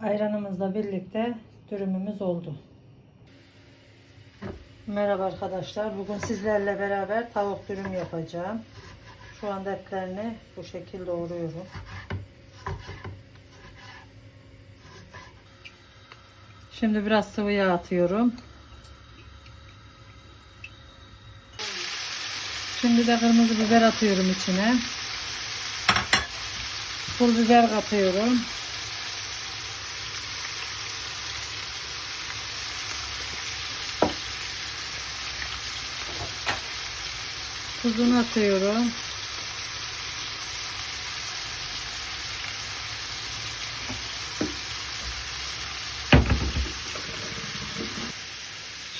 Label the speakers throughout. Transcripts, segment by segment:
Speaker 1: Ayranımızla birlikte dürümümüz oldu. Merhaba arkadaşlar. Bugün sizlerle beraber tavuk dürüm yapacağım. Şu anda etlerini bu şekilde doğruyorum. Şimdi biraz sıvı yağ atıyorum. Şimdi de kırmızı biber atıyorum içine. Pul biber katıyorum. Tuzunu atıyorum.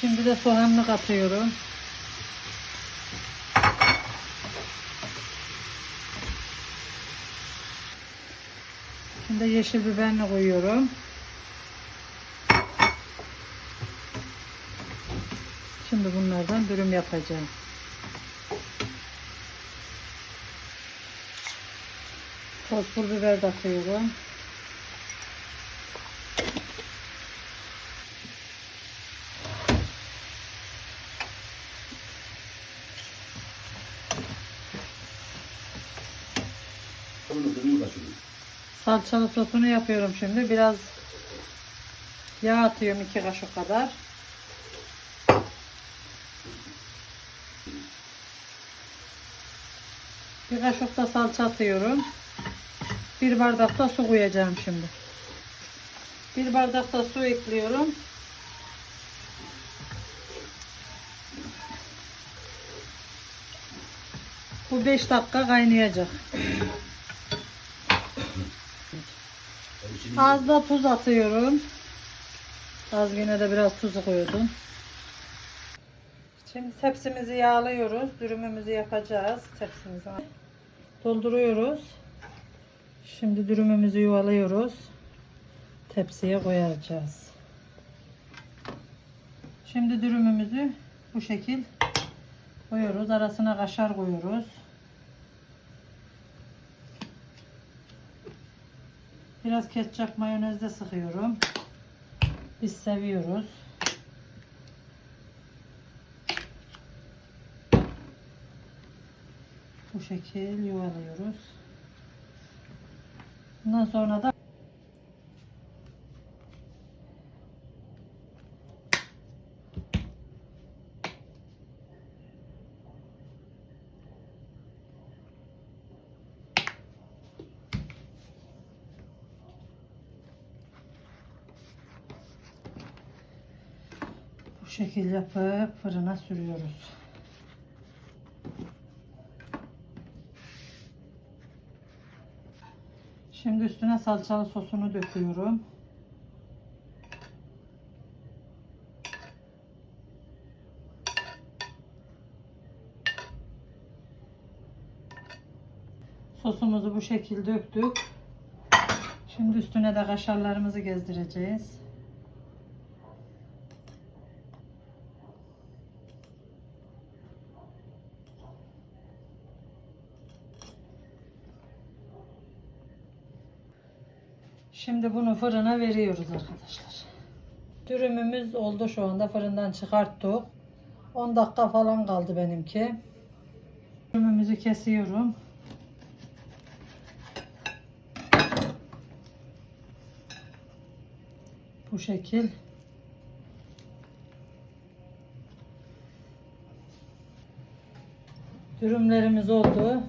Speaker 1: Şimdi de soğanlı katıyorum. Şimdi yeşil biberini koyuyorum. Şimdi bunlardan dürüm yapacağım. Toz pul biber de atıyorum. Salçalı sosunu yapıyorum şimdi. Biraz yağ atıyorum iki kaşık kadar. Bir kaşık da salça atıyorum. Bir bardak da su koyacağım şimdi. Bir bardak da su ekliyorum. Bu 5 dakika kaynayacak. Az da tuz atıyorum. Az yine de biraz tuzu koydum. Şimdi tepsimizi yağlıyoruz. Dürümümüzü yapacağız. Tepsimizi dolduruyoruz. Şimdi dürümümüzü yuvalıyoruz. Tepsiye koyacağız. Şimdi dürümümüzü bu şekil koyuyoruz. Arasına kaşar koyuyoruz. Biraz ketçap mayonez de sıkıyorum. Biz seviyoruz. Bu şekil yuvalıyoruz. Bundan sonra da bu şekil yapıp fırına sürüyoruz. Şimdi üstüne salçalı sosunu döküyorum. Sosumuzu bu şekilde döktük. Şimdi üstüne de kaşarlarımızı gezdireceğiz. Şimdi bunu fırına veriyoruz arkadaşlar. Dürümümüz oldu şu anda fırından çıkarttık. 10 dakika falan kaldı benimki. Dürümümüzü kesiyorum. Bu şekil. Dürümlerimiz oldu.